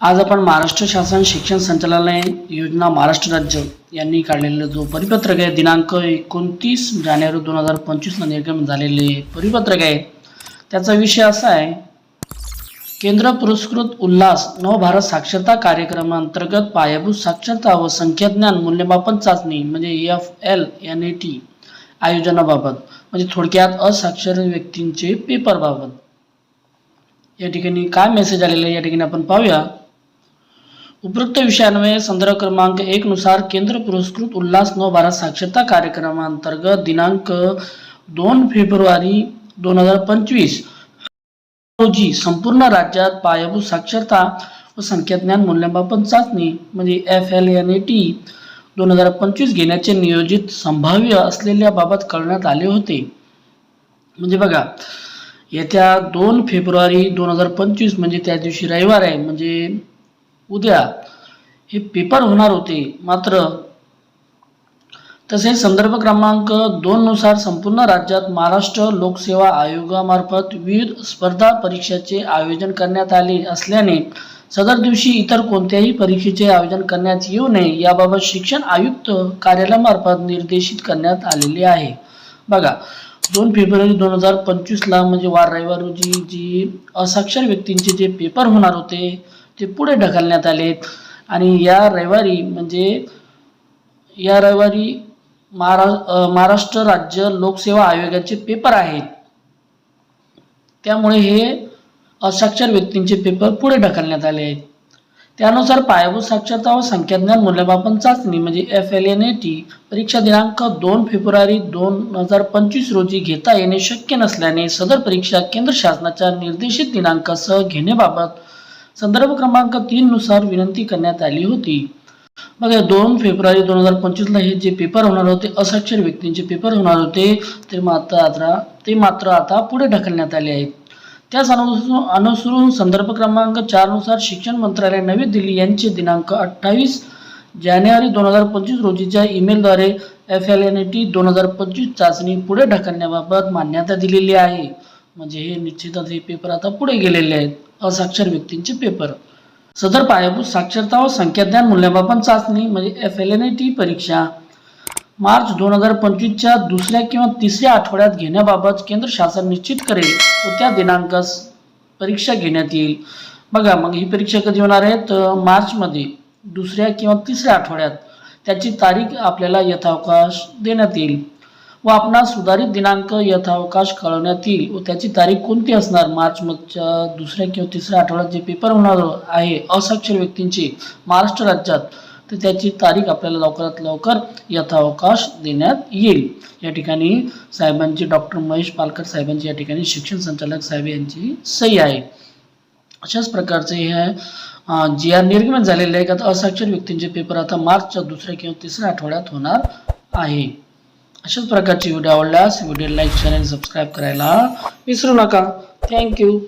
आज आपण महाराष्ट्र शासन शिक्षण संचालनालय योजना महाराष्ट्र राज्य यांनी काढलेलं जो परिपत्रक आहे दिनांक एकोणतीस जानेवारी दोन हजार पंचवीसला निर्गम झालेले परिपत्रक आहे. त्याचा विषय असा आहे केंद्र पुरस्कृत उल्हास नवभारत साक्षरता कार्यक्रमांतर्गत पायाभूत साक्षरता व संख्याज्ञान मूल्यमापन चाचणी म्हणजे F L N A T आयोजनाबाबत म्हणजे थोडक्यात असाक्षर व्यक्तींचे पेपरबाबत या ठिकाणी काय मेसेज आलेला आहे या ठिकाणी आपण पाहूया. उपरोक्त विषयान्वये संदर्भ क्रमांक एक नुसार केंद्र पुरस्कृत उल्हास नऊ बारा साक्षरता कार्यक्रमांतर्गत दिनांक दोन फेब्रुवारी दोन हजार पंचवीस. रोजी संपूर्ण राज्यात पायाभूत साक्षरता व संख्याज्ञान मूल्यमापन चाचणी म्हणजे F L N A T दोन हजार पंचवीस घेण्याचे नियोजित संभाव्य असलेल्या बाबत कळण्यात आले होते. म्हणजे बघा येत्या दोन फेब्रुवारी दोन हजार पंचवीस म्हणजे त्या दिवशी रविवार आहे म्हणजे उद्या हे पेपर होणार होते. मात्र तसेच संदर्भ क्रमांक दोन नुसार संपूर्ण राज्यात महाराष्ट्र लोकसेवा आयोगामार्फत विविध स्पर्धा परीक्षाचे आयोजन करण्यात आले असल्याने सदर दिवशी इतर कोणत्याही परीक्षेचे आयोजन करण्यात येऊ नये याबाबत शिक्षण आयुक्त कार्यालयामार्फत निर्देशित करण्यात आलेले आहे. बघा दोन फेब्रुवारी दोन हजार पंचवीसला म्हणजे वार रविवार रोजी जी असाक्षर व्यक्तींचे जे पेपर होणार होते ते पुढे ढकलण्यात आलेत आणि या रविवारी म्हणजे या रविवारी महारा महाराष्ट्र राज्य लोकसेवा आयोगाचे पेपर आहेत. त्यामुळे हे असाक्षर व्यक्तींचे पेपर पुढे ढकलण्यात आले आहेत. त्यानुसार पायाभूत साक्षरता व संख्याज्ञान मूल्यमापन चाचणी म्हणजे F L N A T परीक्षा दिनांक दोन फेब्रुवारी दोन हजार पंचवीस रोजी घेता येणे शक्य नसल्याने सदर परीक्षा केंद्र शासनाच्या निर्देशित दिनांकासह घेण्याबाबत संदर्भ क्रमांक तीन नुसार विनंती करण्यात आली होती. बघा दोन फेब्रुवारी दोन हजार पंचवीसला हे जे पेपर होणार होते असाक्षर व्यक्तींचे पेपर होणार होते ते मात्र आता ते मात्र आता पुढे ढकलण्यात आले आहेत. त्याच अनुसरून अनुसरून संदर्भ क्रमांक चारनुसार शिक्षण मंत्रालय नवी दिल्ली यांचे दिनांक अठ्ठावीस जानेवारी दोन हजार पंचवीस रोजीच्या ईमेलद्वारे F L N A T दोन हजार पंचवीस चाचणी पुढे ढकलण्याबाबत मान्यता दिलेली आहे. म्हणजे हे निश्चितच हे पेपर आता पुढे गेलेले आहेत. असाक्षर व्यक्तींचे पेपर सदर पायाभूत साक्षरता व संख्याज्ञान मूल्यमापन चाचणी म्हणजे F L N A T परीक्षा. मार्च दोन हजार पंचवीसच्या दुसऱ्या किंवा तिसऱ्या आठवड्यात घेण्याबाबत केंद्र शासन निश्चित करेल. व त्या दिनांकास परीक्षा घेण्यात येईल. बघा मग ही परीक्षा कधी होणार आहे? तर मार्चमध्ये दुसऱ्या किंवा तिसऱ्या आठवड्यात. त्याची तारीख आपल्याला यथावकाश देण्यात येईल. व आपणास सुधारित दिनांक यथावकाश कळवण्यात येईल व त्याची तारीख कोणती असणार? मार्च मधच्या दुसऱ्या किंवा तिसऱ्या आठवड्यात जे पेपर होणार आहे असाक्षर व्यक्तींचे महाराष्ट्र राज्यात तर त्याची तारीख आपल्याला लवकरात लवकर यथावकाश देण्यात येईल. या ठिकाणी साहेबांची डॉक्टर महेश पालकर साहेबांची या ठिकाणी शिक्षण संचालक साहेब यांची सही आहे. अशाच प्रकारचे हे जी आर निर्गमन झालेले आहे. का असाक्षर व्यक्तींचे पेपर आता मार्चच्या दुसऱ्या किंवा तिसऱ्या आठवड्यात होणार आहे. अशाच प्रकारचे व्हिडिओ आवडल्यास व्हिडिओ लाईक शेअर आणि सबस्क्राईब करायला विसरू नका. थँक्यू